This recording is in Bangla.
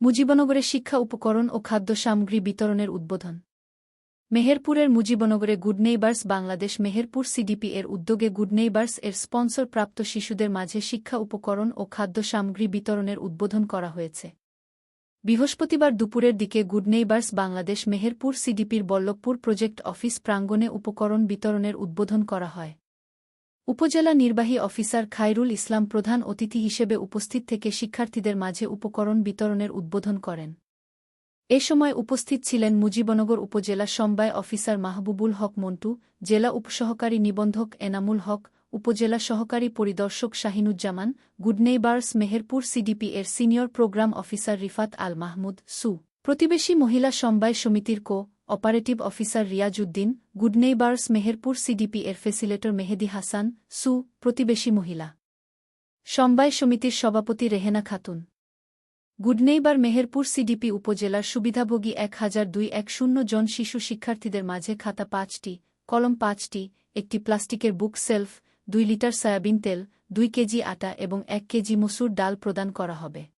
মুজিবনগরে শিক্ষা উপকরণ ও খাদ্য সামগ্রী বিতরণের উদ্বোধন। মেহেরপুরের মুজিবনগরে Good Neighbors Bangladesh Meherpur CDP এর উদ্যোগে গুড নেইবার্স এর স্পন্সর প্রাপ্ত শিশুদের মাঝে শিক্ষা উপকরণ ও খাদ্য সামগ্রী বিতরণের উদ্বোধন করা হয়েছে। বৃহস্পতিবার দুপুরের দিকে গুড নেইবার্স বাংলাদেশ মেহেরপুর সিডিপির বল্লভপুর প্রজেক্ট অফিস প্রাঙ্গণে উপকরণ বিতরণের উদ্বোধন করা হয়। উপজেলা নির্বাহী অফিসার খায়রুল ইসলাম প্রধান অতিথি হিসেবে উপস্থিত থেকে শিক্ষার্থীদের মাঝে উপকরণ বিতরণের উদ্বোধন করেন। এ সময় উপস্থিত ছিলেন মুজিবনগর উপজেলা সমবায় অফিসার মাহবুবুল হক মন্টু, জেলা উপসহকারী নিবন্ধক এনামুল হক, উপজেলা সহকারী পরিদর্শক Shahinuzzaman, Good Neighbors Meherpur CDP এর senior programme officer Rifat Al Mahmud, সু। প্রতিবেশী মহিলা সমবায় সমিতির cooperative officer Riazuddin, Good Neighbors Meherpur CDP এর ফেসিলেটর মেহেদি হাসান, সু, প্রতিবেশী মহিলা। সমবায় সমিতির সভাপতি Rehena Khatun. Good Neighbor Meherpur CDP উপজেলার সুবিধাভোগী এক হাজার দুই এক শূন্য জন শিশু শিক্ষার্থীদের মাঝে খাতা পাঁচটি, কলম পাঁচটি, একটি প্লাস্টিকের বুক সেলফ, দুই লিটার সয়াবিন তেল, দুই কেজি আটা এবং এক কেজি মসুর ডাল প্রদান করা হবে।